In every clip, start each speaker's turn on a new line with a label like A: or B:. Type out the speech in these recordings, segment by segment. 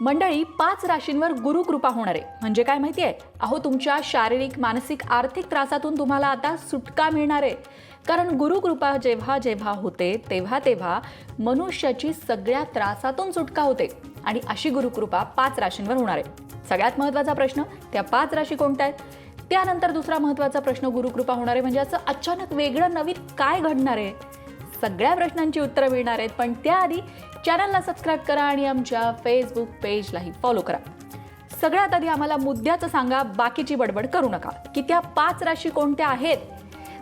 A: मंडळी पाच राशींवर गुरुकृपा होणार. आहे म्हणजे काय माहिती आहे? अहो तुमच्या शारीरिक मानसिक आर्थिक त्रासातून तुम्हाला आता सुटका मिळणार. आहे कारण गुरुकृपा जेव्हा जेव्हा होते तेव्हा तेव्हा मनुष्याची सगळ्या त्रासातून सुटका होते. आणि अशी गुरुकृपा पाच राशींवर होणार. आहे सगळ्यात महत्त्वाचा प्रश्न त्या पाच राशी कोणत्या आहेत? त्यानंतर दुसरा महत्त्वाचा प्रश्न गुरुकृपा होणार आहे म्हणजे असं अचानक वेगळं नवीन काय घडणार आहे? सगळ्या प्रश्नांची उत्तरं मिळणार आहेत पण त्याआधी चॅनलला सबस्क्राईब करा आणि आमच्या फेसबुक पेजलाही फॉलो करा. सगळ्यात आधी आम्हाला मुद्द्याचं सांगा बाकीची बडबड करू नका. की त्या पाच राशी कोणत्या आहेत?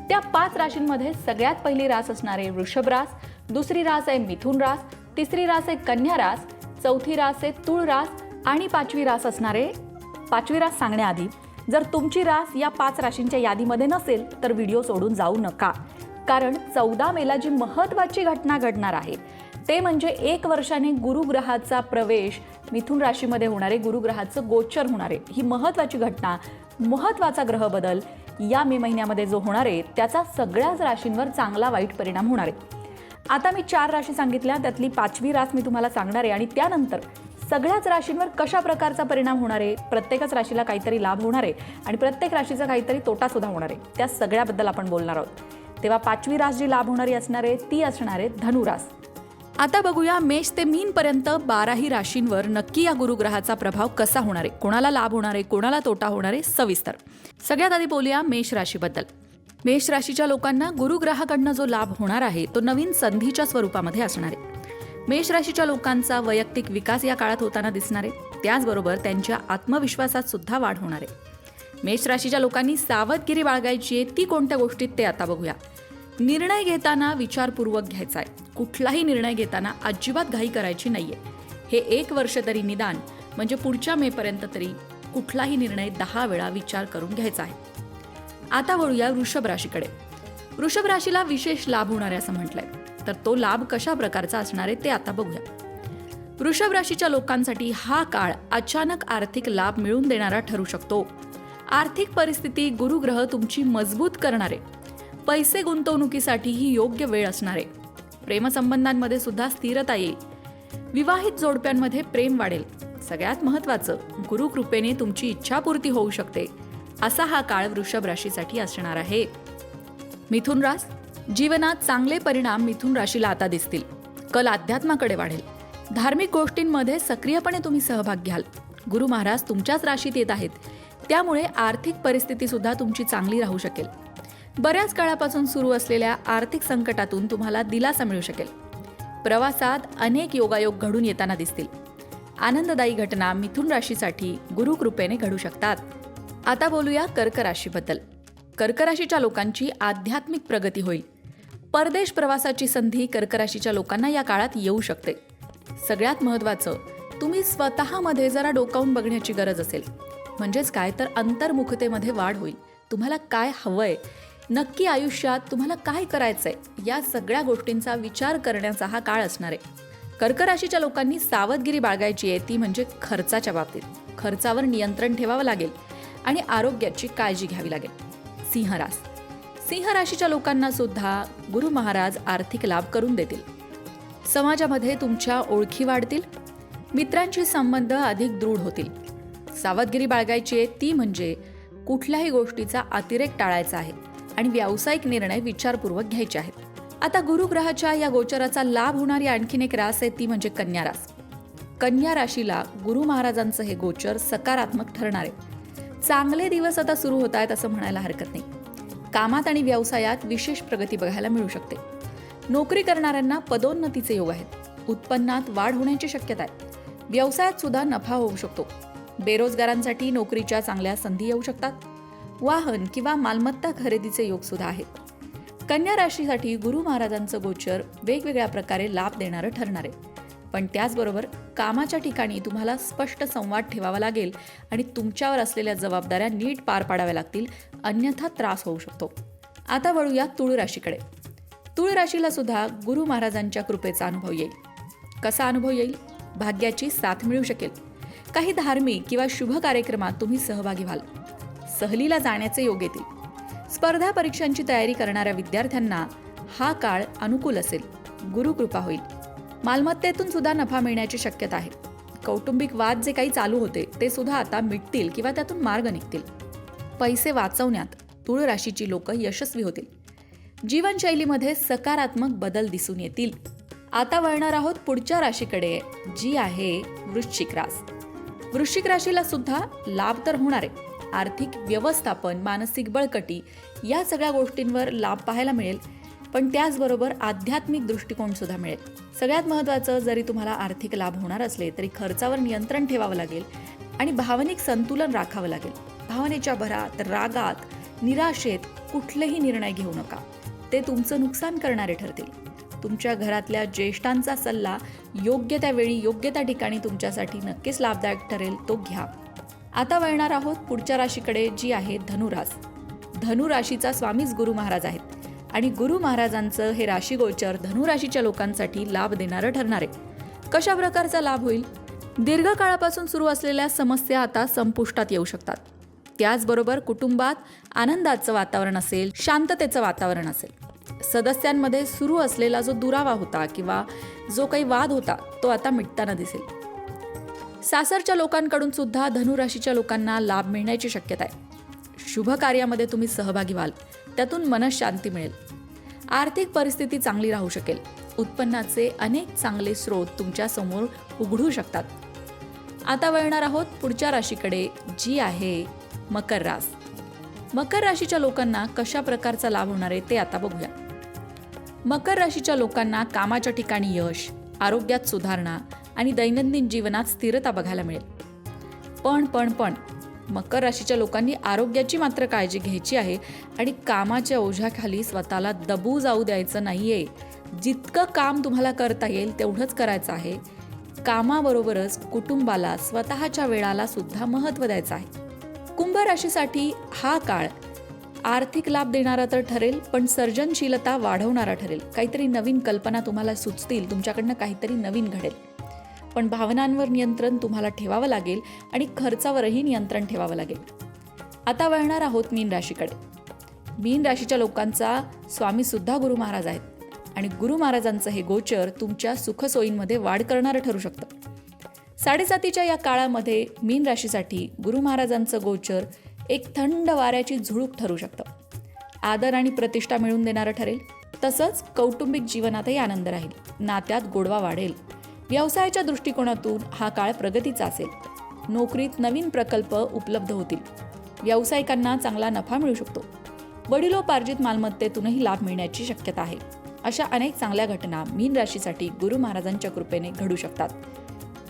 A: त्या पाच राशींमध्ये सगळ्यात पहिली रास असणारे वृषभ रास दुसरी रास आहे मिथुन रास तिसरी रास आहे कन्या रास चौथी रास आहे तुळ रास आणि पाचवी रास असणारे पाचवी रास सांगण्याआधी जर तुमची रास या पाच राशींच्या यादीमध्ये नसेल तर व्हिडिओ सोडून जाऊ नका. कारण चौदा मेला जी महत्त्वाची घटना घडणार आहे ते म्हणजे एक वर्षाने गुरुग्रहाचा प्रवेश मिथुन राशीमध्ये होणारे गुरुग्रहाचं गोचर होणारे ही महत्त्वाची घटना महत्त्वाचा ग्रह बदल या मे महिन्यामध्ये जो होणार आहे त्याचा सगळ्याच राशींवर चांगला वाईट परिणाम होणार आहे. आता मी चार राशी सांगितल्या त्यातली पाचवी रास मी तुम्हाला सांगणार आहे आणि त्यानंतर सगळ्याच राशींवर कशा प्रकारचा परिणाम होणार आहे प्रत्येकच राशीला काहीतरी लाभ होणार आहे आणि प्रत्येक राशीचा काहीतरी तोटा सुद्धा होणार आहे त्या सगळ्याबद्दल आपण बोलणार आहोत. तेव्हा पाचवी रास जी लाभ होणारी असणार आहे ती असणार आहे धनुरास. आता बघूया मेष ते मीन पर्यंत बाराही राशींवर नक्की या गुरुग्रहाचा प्रभाव कसा होणार आहे? कोणाला लाभ होणार आहे कोणाला तोटा होणार आहे सविस्तर. सगळ्यात आधी बोलूया मेष राशीबद्दल. मेष राशीच्या लोकांना गुरुग्रहाकडनं जो लाभ होणार आहे तो नवीन संधीच्या स्वरूपामध्ये असणार आहे. मेष राशीच्या लोकांचा वैयक्तिक विकास या काळात होताना दिसणार आहे. त्याचबरोबर त्यांच्या आत्मविश्वासात सुद्धा वाढ होणार आहे. मेष राशीच्या लोकांनी सावधगिरी बाळगायची आहे ती कोणत्या गोष्टीत ते आता बघूया. निर्णय घेताना विचारपूर्वक घ्यायचा आहे कुठलाही निर्णय घेताना अजिबात घाई करायची नाहीये. हे एक वर्ष तरी निदान म्हणजे पुढच्या मेपर्यंत तरी कुठलाही निर्णय दहा वेळा विचार करून घ्यायचा आहे आता वळूया वृषभ राशीकडे. वृषभ राशीला विशेष लाभ होणार आहे असं म्हटलंय. तर तो लाभ कशा प्रकारचा असणार आहे ते आता बघूया. वृषभ राशीच्या लोकांसाठी हा काळ अचानक आर्थिक लाभ मिळवून देणारा ठरू शकतो. आर्थिक परिस्थिती गुरुग्रह तुमची मजबूत करणारे. पैसे गुंतवणुकीसाठी ही योग्य वेळ असणार. आहे प्रेमसंबंधांमध्ये सुद्धा स्थिरता येईल. विवाहित जोडप्यांमध्ये प्रेम वाढेल. सगळ्यात महत्त्वाचं गुरुकृपेने तुमची इच्छापूर्ती होऊ शकते. असा हा काळ वृषभ राशीसाठी असणार आहे. मिथुन रास जीवनात चांगले परिणाम मिथुन राशीला आता दिसतील. कल अध्यात्माकडे वाढेल. धार्मिक गोष्टींमध्ये सक्रियपणे तुम्ही सहभाग घ्याल. गुरु महाराज तुमच्याच राशीत येत आहेत. त्यामुळे आर्थिक परिस्थिती सुद्धा तुमची चांगली राहू शकेल. बऱ्याच काळापासून सुरू असलेल्या आर्थिक संकटातून तुम्हाला दिलासा मिळू शकेल. प्रवासात अनेक योगायोग घडून येताना दिसतील. आनंददायी घटना मिथुन राशीसाठी गुरुकृपेने घडू शकतात. आता बोलूया कर्क राशीबद्दल. कर्क राशीच्या लोकांची आध्यात्मिक प्रगती होईल. परदेश प्रवासाची संधी कर्क राशीच्या लोकांना या काळात येऊ शकते. सगळ्यात महत्त्वाचं तुम्ही स्वतःमध्ये जरा डोकावून बघण्याची गरज असेल. म्हणजेच काय? तर अंतर्मुखतेमध्ये वाढ होईल. तुम्हाला काय हवंय? नक्की आयुष्यात तुम्हाला काय करायचंय? या सगळ्या गोष्टींचा विचार करण्याचा हा काळ असणार आहे. कर्क राशीच्या लोकांनी सावधगिरी बाळगायची आहे. ती म्हणजे खर्चाच्या बाबतीत. खर्चावर नियंत्रण ठेवावं लागेल आणि आरोग्याची काळजी घ्यावी लागेल. सिंहरास सिंह राशीच्या लोकांना सुद्धा गुरु महाराज आर्थिक लाभ करून देतील. समाजामध्ये तुमच्या ओळखी वाढतील. मित्रांशी संबंध अधिक दृढ होतील. सावधगिरी बाळगायची आहे ती म्हणजे कुठल्याही गोष्टीचा अतिरेक टाळायचा आहे आणि व्यावसायिक निर्णय विचारपूर्वक घ्यायचे आहेत. आता गुरुग्रहाच्या या गोचराचा लाभ होणारी आणखीन एक रास आहे ती म्हणजे कन्या रास. कन्या राशीला गुरु महाराजांचं हे गोचर सकारात्मक ठरणार आहे. चांगले दिवस आता सुरू होत आहेत असं म्हणायला हरकत नाही. कामात आणि व्यवसायात विशेष प्रगती बघायला मिळू शकते. नोकरी करणाऱ्यांना पदोन्नतीचे योग आहेत. उत्पन्नात वाढ होण्याची शक्यता आहे. व्यवसायात सुद्धा नफा होऊ शकतो. बेरोजगारांसाठी नोकरीच्या चांगल्या संधी येऊ शकतात. वाहन किंवा मालमत्ता खरेदीचे योग सुद्धा आहेत. कन्या राशीसाठी गुरु महाराजांचं गोचर वेगवेगळ्या प्रकारे लाभ देणारं ठरणार आहे. पण त्याचबरोबर कामाच्या ठिकाणी तुम्हाला स्पष्ट संवाद ठेवावा लागेल आणि तुमच्यावर असलेल्या जबाबदाऱ्या नीट पार पाडाव्या लागतील अन्यथा त्रास होऊ शकतो. आता वळूया तुळ राशीकडे. तुळ राशीला सुद्धा गुरु महाराजांच्या कृपेचा अनुभव येईल. कसा अनुभव येईल? भाग्याची साथ मिळू शकेल. काही धार्मिक किंवा शुभ कार्यक्रमात तुम्ही सहभागी व्हाल. सहलीला जाण्याचे योग येतील. स्पर्धा परीक्षांची तयारी करणाऱ्या विद्यार्थ्यांना हा काळ अनुकूल असेल. गुरुकृपा होईल. मालमत्तेतून सुद्धा नफा मिळण्याची शक्यता आहे. कौटुंबिक वाद जे काही चालू होते ते सुद्धा आता मिटतील किंवा त्यातून मार्ग निघतील. पैसे वाचवण्यात तुळ राशीची लोक यशस्वी होतील. जीवनशैलीमध्ये सकारात्मक बदल दिसून येतील. आता वळणार आहोत पुढच्या राशीकडे जी आहे वृश्चिक रास. वृश्चिक राशीला सुद्धा लाभ तर होणार आहे. आर्थिक व्यवस्थापन मानसिक बळकटी या सगळ्या गोष्टींवर लाभ पाहायला मिळेल. पण त्याचबरोबर आध्यात्मिक दृष्टिकोन सुद्धा मिळेल. सगळ्यात महत्त्वाचं जरी तुम्हाला आर्थिक लाभ होणार असले तरी खर्चावर नियंत्रण ठेवावं लागेल आणि भावनिक संतुलन राखावं लागेल. भावनेच्या भरात रागात निराशेत कुठलेही निर्णय घेऊ नका. ते तुमचं नुकसान करणारे ठरतील. तुमच्या घरातल्या ज्येष्ठांचा सल्ला योग्य त्या वेळी योग्य त्या ठिकाणी तुमच्यासाठी नक्कीच लाभदायक ठरेल तो घ्या. आता वळणार आहोत पुढच्या राशीकडे जी आहे धनुरास. धनुराशीचा स्वामीच गुरु महाराज आहेत आणि गुरु महाराजांचं हे राशी गोचर धनुराशीच्या लोकांसाठी लाभ देणारं ठरणार आहे. कशा प्रकारचा लाभ होईल? दीर्घकाळापासून सुरू असलेल्या समस्या आता संपुष्टात येऊ शकतात. त्याचबरोबर कुटुंबात आनंदाचं वातावरण असेल शांततेचं वातावरण असेल. सदस्यांमध्ये सुरू असलेला जो दुरावा होता किंवा जो काही वाद होता तो आता मिटताना दिसेल. सासरच्या लोकांकडून सुद्धा धनुराशीच्या लोकांना लाभ मिळण्याची शक्यता आहे. शुभ कार्यामध्ये तुम्ही सहभागी व्हाल. त्यातून मनशांती मिळेल. आर्थिक परिस्थिती चांगली राहू शकेल. उत्पन्नाचे अनेक चांगले स्रोत तुमच्यासमोर उघडू शकतात. आता वळणार आहोत पुढच्या राशीकडे जी आहे मकर रास. मकर राशीच्या लोकांना कशा प्रकारचा लाभ होणार आहे ते आता बघूया. मकर राशीच्या लोकांना कामाच्या ठिकाणी यश आरोग्यात सुधारणा आणि दैनंदिन जीवनात स्थिरता बघायला मिळेल. पण पण पण मकर राशीच्या लोकांनी आरोग्याची मात्र काळजी घ्यायची आहे आणि कामाच्या ओझ्याखाली स्वतःला दबू जाऊ द्यायचं नाही आहे जितकं काम तुम्हाला करता येईल तेवढंच करायचं आहे. कामाबरोबरच कुटुंबाला स्वतःच्या वेळाला सुद्धा महत्त्व द्यायचं आहे. कुंभ राशीसाठी हा काळ आर्थिक लाभ देणारा तर ठरेल पण सर्जनशीलता वाढवणारा ठरेल. काहीतरी नवीन कल्पना तुम्हाला सुचतील तुमच्याकडनं काहीतरी नवीन घडेल. पण भावनांवर नियंत्रण तुम्हाला ठेवावं लागेल आणि खर्चावरही नियंत्रण ठेवावं लागेल. आता वळणार आहोत मीन राशीकडे. मीन राशीच्या लोकांचा स्वामीसुद्धा गुरु महाराज आहेत. आणि गुरु महाराजांचं हे गोचर तुमच्या सुखसोयींमध्ये वाढ करणारं ठरू शकतं. साडेसातीच्या या काळामध्ये मीन राशीसाठी गुरु महाराजांचं गोचर एक थंड वाऱ्याची झुळूक ठरू शकतं. आदर आणि प्रतिष्ठा मिळवून देणारं ठरेल. तसंच कौटुंबिक जीवनातही आनंद राहील. नात्यात गोडवा वाढेल. व्यवसायाच्या दृष्टिकोनातून हा काळ प्रगतीचा असेल. नोकरीत नवीन प्रकल्प उपलब्ध होतील. व्यावसायिकांना चांगला नफा मिळू शकतो. वडिलोपार्जित मालमत्तेतूनही लाभ मिळण्याची शक्यता आहे. अशा अनेक चांगल्या घटना मीन राशीसाठी गुरु महाराजांच्या कृपेने घडू शकतात.